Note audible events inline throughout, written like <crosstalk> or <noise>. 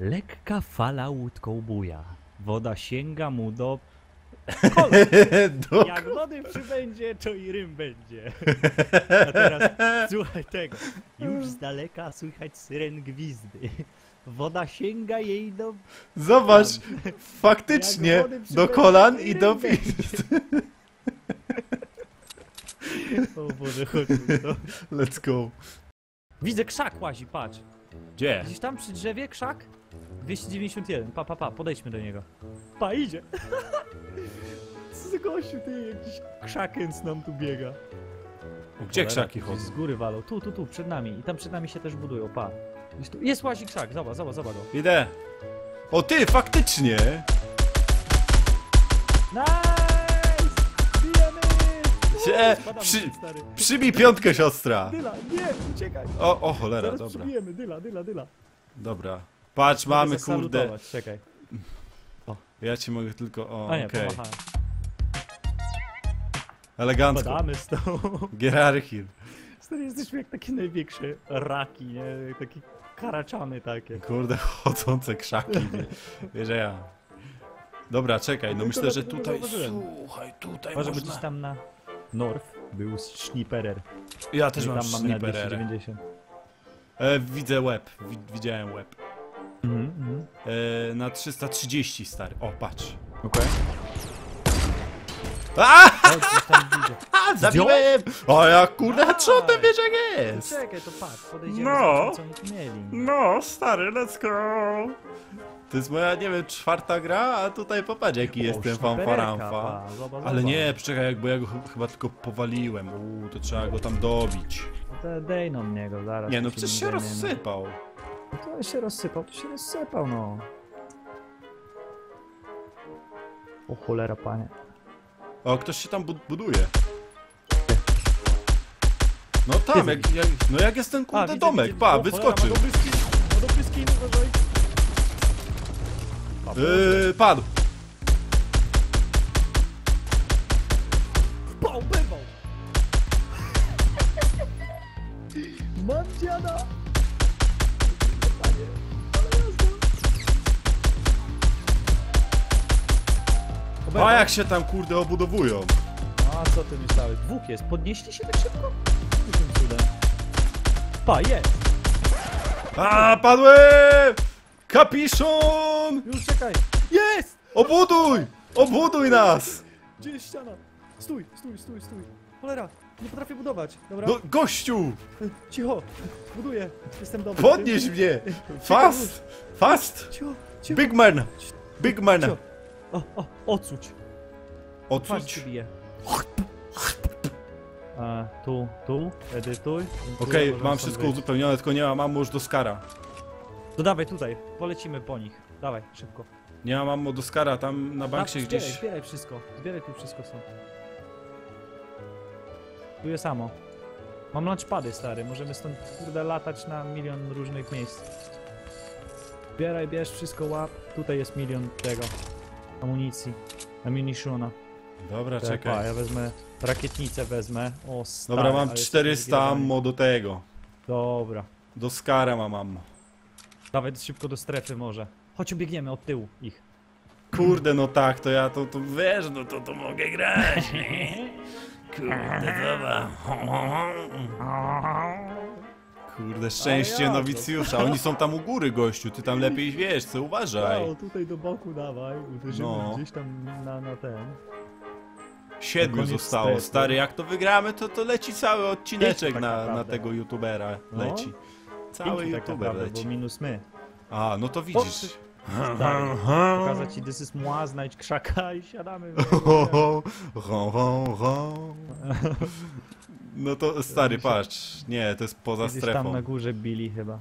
Lekka fala łódką buja. Woda sięga mu do... <laughs> Do... Jak wody przybędzie, to i rym będzie. A teraz <laughs> słuchaj tego. Już z daleka słychać syren gwizdy. Woda sięga jej do... Zobacz, faktycznie Jak wody do kolan i do pizd. <laughs> O Boże, chodźmy to. Let's go. Widzę krzak łazi, patrz. Gdzie? Gdzieś tam przy drzewie krzak? 291, pa, pa, pa, podejdźmy do niego. Pa, idzie. <laughs> Co za gościu, ty, jakiś krzakens nam tu biega. Gdzie Cholera, krzaki chodzą? Z góry walą, tu, tu, tu, przed nami. I tam przed nami się też budują, pa. Gdzieś tu. Jest łazi krzak, zobacz, zobacz, zobacz go. Idę. O ty, faktycznie! Nice! Bijemy! Spadamy, przy- stary. Przybij piątkę, siostra! Dyla, nie, uciekaj! O, o cholera, Zaraz dobra. przybijemy, dyla, dyla, dyla. Dobra. Patrz, mamy kurde. Czekaj. Ja ci mogę tylko. O, A nie, okej. pomachałem. Elegancko. Badamy z tą. <laughs> Stary, jesteśmy jak takie największe raki, nie? Takie karaczany takie. Kurde, <laughs> chodzące krzaki. Wie, wiesz, ja. Dobra, czekaj, no Tylko myślę, że tutaj. Słuchaj, tutaj Może być można. tam na North był Schniperer. Ja też mam tam mamy na sniperera. 290. E, widzę łeb, wi widziałem łeb. Mhm, mhm. E, na 330 stary. O, patrz. Okej. A, Okay. <laughs> zabiłem! O, ja kurde, headshotem wiesz jak jest! Czekaj, to patrz, podejdziemy No. co oni mieli. No, stary, let's go! To jest moja, nie wiem, czwarta gra, a tutaj popatrz jaki jestem sznipereka, fanfaramfa. Ale nie, czekaj, jak- bo ja go ch- chyba tylko powaliłem. Uuu, to trzeba go tam dobić. To Dej no niego, zaraz. Nie, no przecież się rozsypał. To się rozsypał, to się rozsypał, no. O cholera, panie. O, ktoś się tam bud- buduje. No tam, jak, jak, no jak jest ten kurde widzę, domek, widzę. pa, O, cholera, wyskoczył. Ma dobry skin, ma dobry skin, uważaj. Pa, Yy, padł. Bał. <laughs> Mam dziada. A jak się tam kurde obudowują. A co ty myślałeś? Dwóch jest. Podnieśli się tak szybko? Jakim cudem? Pa, jest! A, padłem! Kapiszon! Już czekaj! Jest! Obuduj! Obuduj nas! Gdzie jest ściana? Stój, stój, stój, stój. Cholera, nie potrafię budować. Dobra, No, gościu! <laughs> cicho. Buduję. Jestem dobry. Podnieś mnie! <laughs> Fast! Fast! Cicho, cicho. Big man! Big man! Cicho. O, o, odsuć. Patrz, Odsuć. się bije. A, tu, tu, edytuj. Okej, Dziękuję, mam wszystko uzupełnione, tylko nie mam ammo już do skara. To dawaj tutaj, polecimy po nich. Dawaj, szybko. Nie mam ammo do skara, tam na bank się A, zbieraj, gdzieś... Zbieraj wszystko, zbieraj tu wszystko stąd. Tu jest samo. Mam launchpady stary, możemy stąd kurde latać na milion różnych miejsc. Zbieraj, bierz wszystko, łap. Tutaj jest milion tego. Amunicji. Amunitiona. Dobra, Czekaj. czekaj. ja wezmę rakietnicę wezmę. O, stary, Dobra, mam ale jest 400 rozgrzewany. ammo do tego. Dobra. Do skara mam ammo. Dawaj szybko do strefy może. Chodź ubiegniemy od tyłu ich. Kurde, no tak, to ja to, to wiesz, no to, to mogę grać. <laughs> Kurde. Kurde, szczęście ja to- nowicjusza. Oni są tam u góry, gościu. Ty tam lepiej wiesz, co uważaj. O, tutaj do boku dawaj. Uderzymy No. gdzieś tam na, na ten. Siedmiu koniec zostało. Stary, jak to wygramy, to, to leci cały odcineczek tak na, na naprawdę. tego youtubera. No. Leci. Cały Pięknie tak youtuber naprawdę, leci. Bo minus my. A, no to widzisz. Tak. Pokazać ci this is moi, znajdź krzaka i siadamy. <laughs> Ho, ho, ho. No to stary, patrz. Nie, to jest poza Gdzieś tam strefą. na górze bili chyba.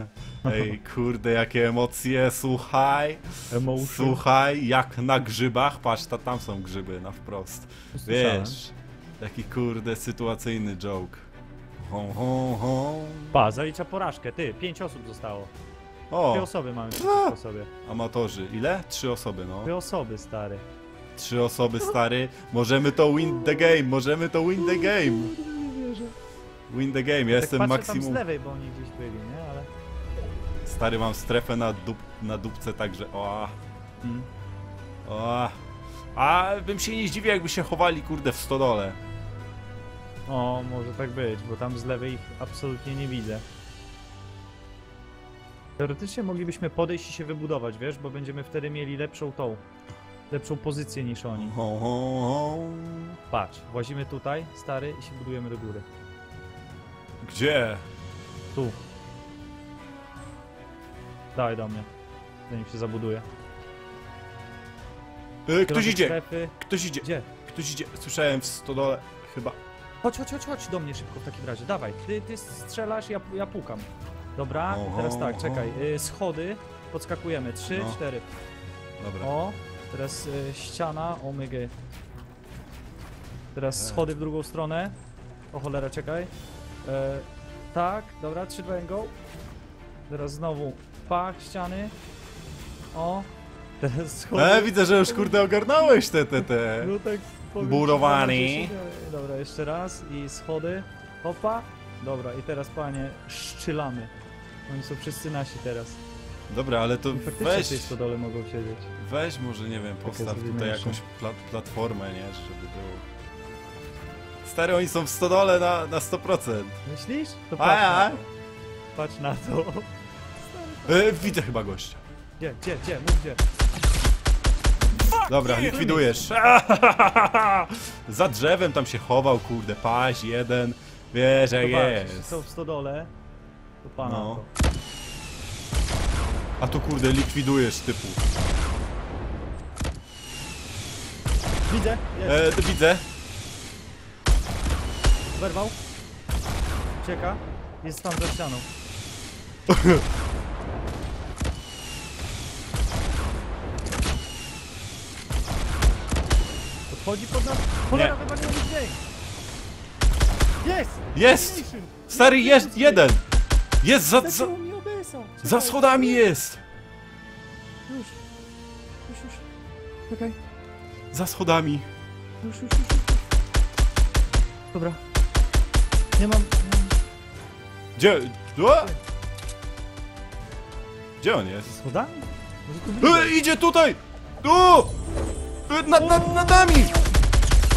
<laughs> Ej, kurde, jakie emocje, słuchaj. Emotion. Słuchaj, jak na grzybach. Patrz, ta, tam są grzyby na wprost. Słyszałem. Wiesz, taki kurde sytuacyjny joke. Ho, ho, ho. Pa, zalicza porażkę. Ty, pięć osób zostało. Dwie O, osoby mamy przeciwko sobie. amatorzy. Ile? Trzy osoby, no. Dwie osoby, stary. Trzy osoby, stary. Możemy to win the game, możemy to win the game. Nie wierzę. Win the game, ja tak jestem tam z maksimum. lewej, bo oni gdzieś byli, nie? Ale... Stary, mam strefę na, dup, na dupce, także o. Mm. o. A bym się nie zdziwił, jakby się chowali, kurde, w stodole. O, może tak być, bo tam z lewej ich absolutnie nie widzę. Teoretycznie moglibyśmy podejść i się wybudować, wiesz, bo będziemy wtedy mieli lepszą tą, lepszą pozycję niż oni. Ho, ho, ho. Patrz, włazimy tutaj, stary, i się budujemy do góry. Gdzie? Tu. Dawaj do mnie, zanim się zabuduje. E, ktoś idzie, Strefy. ktoś idzie, Gdzie? ktoś idzie. Słyszałem w stodole, chyba. Chodź, chodź, chodź, chodź do mnie szybko w takim razie, dawaj. Ty, ty strzelasz, ja, ja pukam. Dobra, Oho, teraz tak, oho. czekaj, y, schody, podskakujemy, trzy, No. cztery. Dobra. O, teraz y, ściana, omygy. Teraz Tak. schody w drugą stronę. O cholera, czekaj. E, tak, dobra, 3, 2, go. Teraz znowu pach, ściany. O, teraz schody. E, widzę, że już kurde ogarnąłeś te, te, te. No tak powiem że- Dobra, jeszcze raz i schody. Hopa. Dobra, i teraz panie, szczylamy. Oni są wszyscy nasi teraz. Dobra, ale to I faktycznie weź, w tej stodole mogą siedzieć. weź może, nie wiem, postaw tutaj jakąś pla platformę, nie, żeby było. Stary, oni są w stodole na, na 100%. Myślisz? To A, patrz a. na to. Patrz na to. E, widzę chyba gościa. Gdzie, gdzie, gdzie? Mów gdzie. Dobra, likwidujesz. <laughs> Za drzewem tam się chował, kurde, paź jeden. Wiesz, jak Zobacz, jest. są w stodole, to pana No. to. A tu kurde, likwidujesz typu. Widzę, jest. E, widzę. Werwał. Ucieka. Jest tam za ścianą. <laughs> Podchodzi pod nas. Cholera, wywaliło mi dźwięk. Jest! Jest! Stary, jest jeden! Jest za, za, za schodami jest! Już. Już, już. Czekaj. Za schodami. Już, już, już. Dobra. Nie mam... Gdzie? O! Gdzie on jest? Schodami? Może tu E, idzie tutaj! Tu! E, nad, nad, nad nami!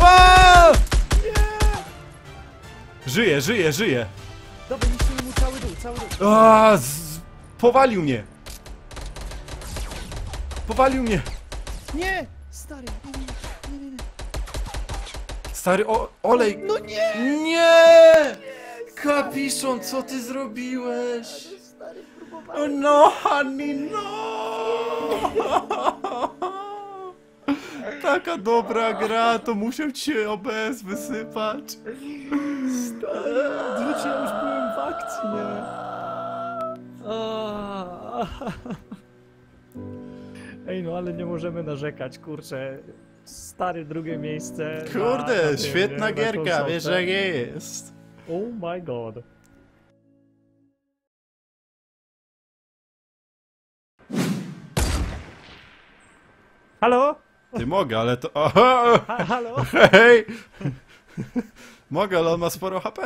A! Żyje, żyje, żyje. Dobra, niszczymy mu cały dół, cały dół. A, z, powalił mnie. Powalił mnie. Nie! Stary, nie, nie, nie. Stary, o, olej. No nie! Nie! Kapiszon, co ty zrobiłeś? Stary, próbowałem. no, honey, no! Taka dobra gra, to musiał ci się OBS wysypać. Zwróć, ja już byłem w akcji, nie? Ej, no ale nie możemy narzekać, kurczę. Stary drugie miejsce. na- na Kurde, tym, świetna nie? Na gierka, wiesz jak jest. Oh my god. Halo? Ty mogę, ale to... Aha, Ha, halo? <laughs> hej! <laughs> Mogę, ale on ma sporo HP.